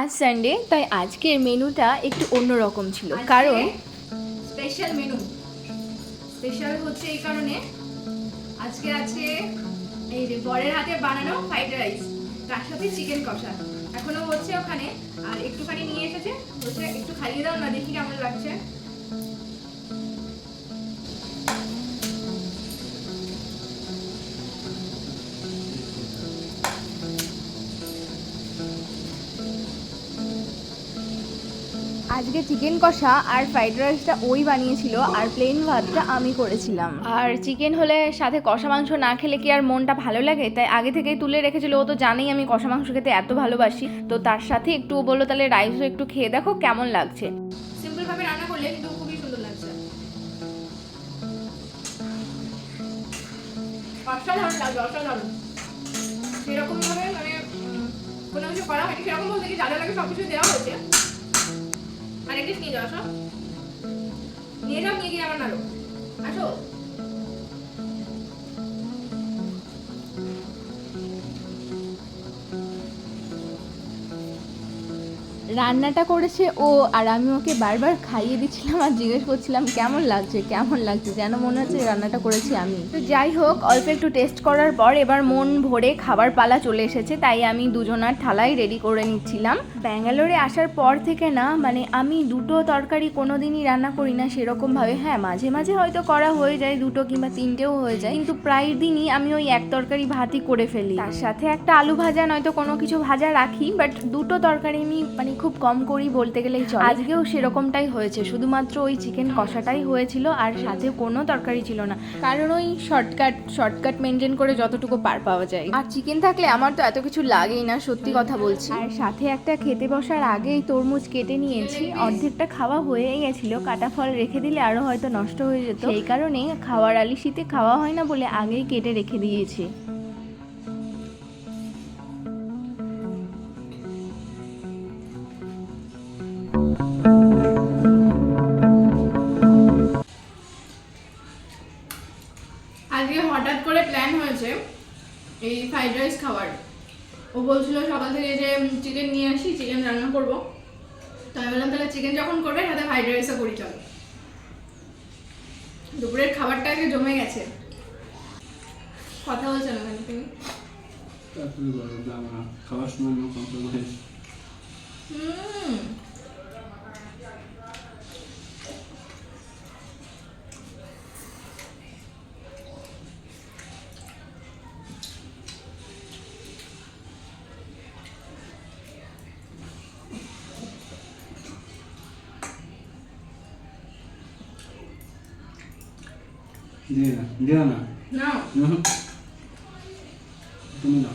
আজ সানডে তাই আজকের মেনুটা একটু অন্যরকম ছিল। কারণ স্পেশাল মেনু স্পেশাল হচ্ছে এই কারণে আজকে আছে এই যে বরের হাতে বানানো ফ্রাইড রাইস তার সাথে চিকেন কষা। এখনও হচ্ছে ওখানে আর একটুখানি নিয়ে এসেছে বলছে একটু খাইয়ে দাও না দেখি কেমন লাগছে। আজকে চিকেন কষা আর ফ্রাইড রাইসটা ওই বানিয়েছিল আর প্লেন ভাতটা আমি করেছিলাম। আর চিকেন হলে সাথে কষা মাংস না খেলে কি আর মনটা ভালো লাগে? তাই আগে থেকেই তুলে রেখেছিল। ও তো জানেই আমি কষা মাংস খেতে এত ভালোবাসি। তো তার সাথে একটু বলল তাহলে রাইসও একটু খেয়ে দেখো কেমন লাগছে? সিম্পল ভাবে রান্না করলে কিন্তু খুবই সুন্দর লাগছে। অসাধারণ লাগবে অসাধারণ। সেরকম ভাবে মানে কোনো কিছু করা হয়নি সেরকম বলতে কি যা যা লাগে সব কিছু দেওয়া হয়েছে। আর নিয়ে যাও আসো। নিয়ে যাও নিয়ে গিয়ে আমার নাড়ো আসো। রান্নাটা করেছে ও আর আমি ওকে বারবার খাইয়ে দিচ্ছিলাম আর জিজ্ঞেস করছিলাম, কেমন লাগছে কেমন লাগছে? যেন মনে হচ্ছে রান্নাটা করেছি আমি। তো যাই হোক, অল্প একটু টেস্ট করার পর এবার মন ভরে খাবার পালা চলে এসেছে, তাই আমি দুজনার থালাই রেডি করে নিচ্ছিলাম। ব্যাঙ্গালোরে আসার পর থেকে না মানে আমি দুটো তরকারি কোনো দিনই রান্না করি না সেরকমভাবে। হ্যাঁ মাঝে মাঝে হয়তো করা হয়ে যায়, দুটো কিংবা তিনটেও হয়ে যায়, কিন্তু প্রায় দিনই আমি ওই এক তরকারি ভাতই করে ফেলি। তার সাথে একটা আলু ভাজা, নয়তো কোনো কিছু ভাজা রাখি বাট দুটো তরকারি আমি মানে খুব কম করি বলতে গেলেই চলে। আজকেও সেরকমটাই হয়েছে শুধুমাত্র ওই চিকেন কষাটাই হয়েছিল আর সাথে কোনো তরকারি ছিল না। কারণ ওই শর্টকাট শর্টকাট মেনটেন করে যতটুকু পার পাওয়া যায়। আর চিকেন থাকলে আমার তো এত কিছু লাগেই না সত্যি কথা বলছি। আর সাথে একটা খেতে বসার আগেই তরমুজ কেটে নিয়েছি অর্ধেকটা খাওয়া হয়ে গেছিল কাটা ফল রেখে দিলে আরও হয়তো নষ্ট হয়ে যেত। এই কারণে খাওয়ার আলিশিতে খাওয়া হয় না বলে আগেই কেটে রেখে দিয়েছি। প্ল্যান হয়েছে এই ফ্রাইড রাইস খাওয়ার। ও বলছিল সকাল থেকে যে চিকেন নিয়ে আসি চিকেন রান্না করব। তো আমি বললাম তাহলে চিকেন যখন করবে সাথে ফ্রাইড রাইসও করি চলো। দুপুরের খাবারটা আগে জমে গেছে। কথা বলছো না কেন তুমি? খাওয়ার সময় হুম। দিও না দিও না। না তুমি না